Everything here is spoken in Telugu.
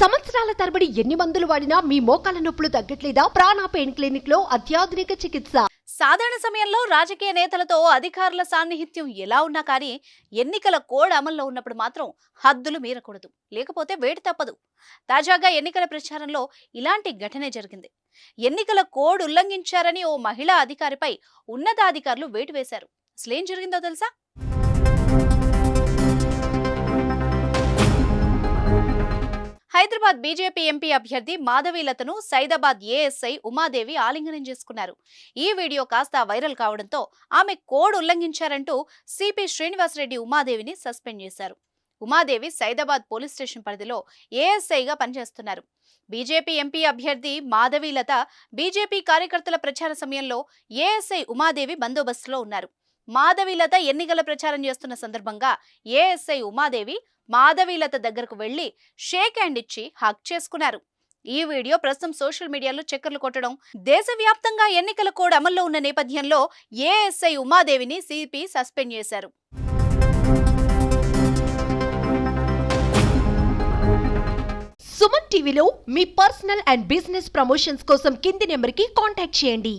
సంవత్సరాల తరబడి ఎన్ని మందులు వాడినా మీ మోకాల నొప్పులు తగ్గట్లేదా? ప్రాణ పెయిన్ క్లినిక్లో అత్యాధునిక చికిత్స. సాధారణ సమయంలో రాజకీయ నేతలతో అధికారుల సాన్నిహిత్యం ఎలా ఉన్నా కానీ ఎన్నికల కోడ్ అమల్లో ఉన్నప్పుడు మాత్రం హద్దులు మీరకూడదు. లేకపోతే వేడి తప్పదు. తాజాగా ఎన్నికల ప్రచారంలో ఇలాంటి ఘటనే జరిగింది. ఎన్నికల కోడ్ ఉల్లంఘించారని ఓ మహిళా అధికారిపై ఉన్నతాధికారులు వేటు వేశారు. అసలేం జరిగిందో తెలుసా? హైదరాబాద్ బీజేపీ ఎంపీ అభ్యర్థి మాధవీలతను సైదాబాద్ ఏఎస్ఐ ఉమాదేవి ఆలింగనం చేసుకున్నారు. ఈ వీడియో కాస్త వైరల్ కావడంతో ఆమె కోడ్ ఉల్లంఘించారంటూ సిపి శ్రీనివాసరెడ్డి ఉమాదేవిని సస్పెండ్ చేశారు. ఉమాదేవి సైదాబాద్ పోలీస్ స్టేషన్ పరిధిలో ఏఎస్ఐగా పనిచేస్తున్నారు. బీజేపీ ఎంపీ అభ్యర్థి మాధవీలత బీజేపీ కార్యకర్తల ప్రచార సమయంలో ఏఎస్ఐ ఉమాదేవి బందోబస్తులో ఉన్నారు. మాధవీలత ఎన్నికల ప్రచారం చేస్తున్న సందర్భంగా ఏఎస్ఐ ఉమాదేవి మాధవీలత దగ్గరకు వెళ్ళి షేక్ హ్యాండ్ ఇచ్చి హక్ చేసుకున్నారు. ఈ వీడియో ప్రస్తుతం సోషల్ మీడియాలో చక్కర్లు కొట్టడం దేశవ్యాప్తంగా ఎన్నికల కోడ్ అమల్లో ఉన్న నేపథ్యంలో ఏఎస్ఐ ఉమాదేవిని సిపి సస్పెండ్ చేశారు. సుమన్ టీవీలో మీ పర్సనల్ అండ్ బిజినెస్ ప్రమోషన్స్ కోసం కింది నెంబర్కి కాంటాక్ట్ చేయండి.